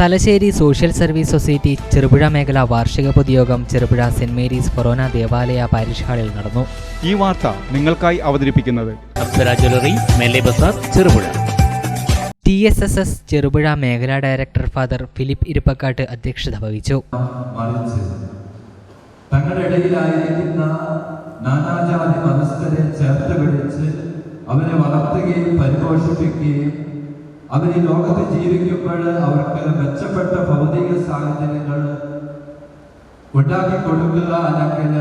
Thalassery Social Service Society Cherupuzha മേഖല വാർഷിക പൊതുയോഗം ചെറുപുഴ സെന്റ് മേരീസ് ഫൊറോന ദേവാലയ പാരിഷ് ഹാളിൽ നടന്നു. ഈ വാർത്ത നിങ്ങൾക്കായി അവതരിപ്പിക്കുന്നത് അപ്സര ജ്വല്ലറി മെല്ലെ Bazar Cherupuzha. T S S S Cherupuzha മേഖലാ ഡയറക്ടർ ഫാദർ ഫിലിപ്പ് ഇരുപ്പക്കാട്ട് അധ്യക്ഷത വഹിച്ചു. മറിച്ച് തങ്ങളുടെ ഇടയിലായിരിക്കുന്ന നാനാജാതി മതസ്ഥരെ ചേർത്ത് പിടിച്ച് അവരെ വളർത്തുകയും പരിപോഷിപ്പിക്കുകയും അവർ ഈ ലോകത്ത് ജീവിക്കുമ്പോൾ അവർക്ക് മെച്ചപ്പെട്ട ഭൗതിക സാഹചര്യങ്ങൾ ഉണ്ടാക്കി കൊടുക്കുക അല്ലെങ്കിൽ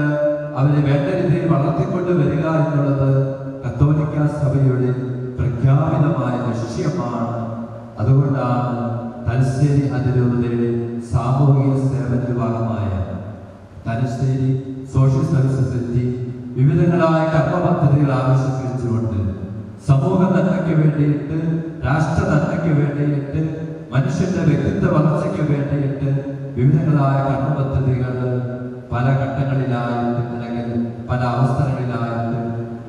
അവരെ വേണ്ട രീതിയിൽ വളർത്തിക്കൊണ്ട് വരിക എന്നുള്ളത് കത്തോലിക്ക സഭയുടെ പ്രഖ്യാപിതമായ ലക്ഷ്യമാണ്. അതുകൊണ്ടാണ് തലശ്ശേരി അതിരൂപതയുടെ സാമൂഹിക സേവന വിഭാഗമായ തലശ്ശേരി സോഷ്യൽ സർവീസ് സൊസൈറ്റി വിവിധങ്ങളായ കർമ്മ പദ്ധതികൾ ആവിഷ്കരിച്ചുകൊണ്ട് സമൂഹ നന്മയ്ക്ക് വേണ്ടിയിട്ട് രാഷ്ട്ര നന്മയ്ക്ക് വേണ്ടിയിട്ട് മനുഷ്യന്റെ വ്യക്തിത്വ വളർച്ചയ്ക്ക് വേണ്ടിയിട്ട് വിവിധങ്ങളായ കർമ്മ പദ്ധതികൾ പല ഘട്ടങ്ങളിലായിട്ടും അല്ലെങ്കിൽ പല അവസരങ്ങളിലായിട്ടും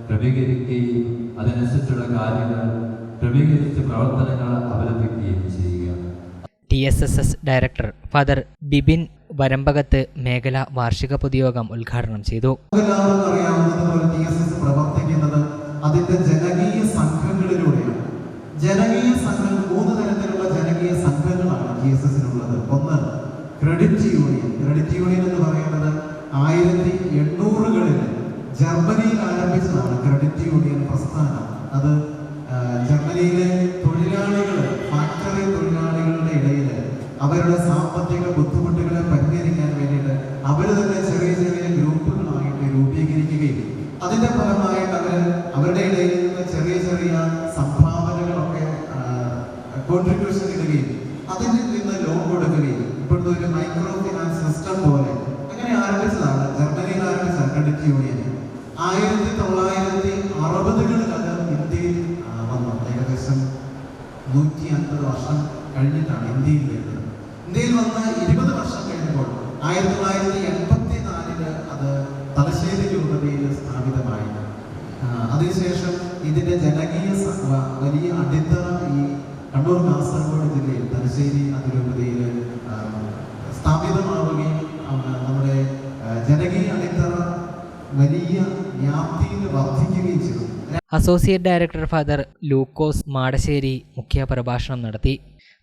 ക്രമീകരിക്കുകയും അതിനനുസരിച്ചുള്ള കാര്യങ്ങൾ ക്രമീകരിച്ച് പ്രവർത്തനങ്ങൾ അവലംബിക്കുകയും ചെയ്യുക T S S S director father Bibin Varampakath മേഖല വാർഷിക പൊതുയോഗം ഉദ്ഘാടനം ചെയ്തു. എല്ലാവർക്കും അറിയാവുന്നതുപോലെ ടി എസ് എസ് പ്രവർത്തിക്കുന്നത് അതിന്റെ ജനകീയ സംഘങ്ങളിലൂടെയാണ് ജനകീയ സംഘങ്ങൾ മൂന്ന് തരത്തിലുള്ള ജനകീയ എസിനുള്ളത് ഒന്ന് ക്രെഡിറ്റ് യൂണിയൻ ക്രെഡിറ്റ് യൂണിയൻ എന്ന് പറയുന്നത് ആയിരത്തി എണ്ണൂറുകളിൽ ജർമ്മനിയിൽ ആരംഭിച്ചതാണ് ക്രെഡിറ്റ് യൂണിയൻ പ്രസ്ഥാനം. അത് ജർമ്മനിയിലെ തൊഴിലാളികൾ ഫാക്ടറി തൊഴിലാളികളുടെ ഇടയിൽ അവരുടെ സാമ്പത്തിക ബുദ്ധിമുട്ടുകളെ പരിഹരിക്കാൻ വേണ്ടിയിട്ട് അവർ തന്നെ ചെറിയ ചെറിയ ഗ്രൂപ്പുകളായിട്ട് രൂപീകരിക്കുകയും അതിന്റെ ഫലമായിട്ട് അവർ അവരുടെ ഇടയിൽ നിന്ന് ചെറിയ ചെറിയ സംഭാവനകളൊക്കെ കോൺട്രിബ്യൂഷൻ ഇടുകയും ലോൺ കൊടുക്കുകയും ഒരു മൈക്രോ ഫിനാൻസ് സിസ്റ്റം പോലെ. അങ്ങനെ ആരംഭിച്ചതാണ്. ജർമ്മനിയിൽ ആരംഭിച്ച ക്രെഡിറ്റ് യൂണിയൻ ആയിരത്തി തൊള്ളായിരത്തി അറുപതുകളിൽ ഇന്ത്യയിൽ വന്നു. ഏകദേശം നൂറ്റി അൻപത് വർഷം കഴിഞ്ഞിട്ടാണ് ഇന്ത്യയിൽ വരുന്നത്. ഇന്ത്യയിൽ വന്ന് ഇരുപത് വർഷം കഴിഞ്ഞപ്പോൾ ആയിരത്തി തൊള്ളായിരത്തി എൺപത്തി നാലിൽ അത് തലശ്ശേരി രൂപതയിൽ സ്ഥാപിതമായി അതിനുശേഷം ഇതിന്റെ ജനകീയ വലിയ അടിത്തറ ഈ കണ്ണൂർ കാസർഗോഡ് ജില്ലയിൽ തലശ്ശേരി അതിരൂപതയിൽ വലിയ വ്യാപ്തിയിൽ വർദ്ധിക്കുകയും ചെയ്തു. Associate director father Lukose Madassery മുഖ്യ പ്രഭാഷണം നടത്തി.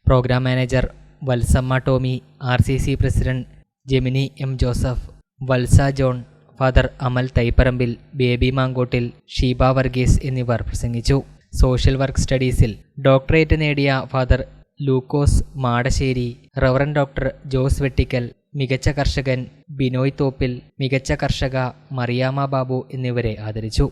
Programme manager Valsamma Tomy R C C president Gemini M Joseph Valsa John father Amal Thaiparambil Baby Mankottil Sheeba Varghese എന്നിവർ പ്രസംഗിച്ചു. സോഷ്യൽ വർക്ക് സ്റ്റഡീസിൽ ഡോക്ടറേറ്റ് നേടിയ father Lukose Madassery reverend doctor Jose Vettikal മികച്ച കർഷകൻ ബിനോയ് തോപ്പിൽ മികച്ച കർഷക മറിയാമ്മ ബാബു എന്നിവരെ ആദരിച്ചു.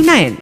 nine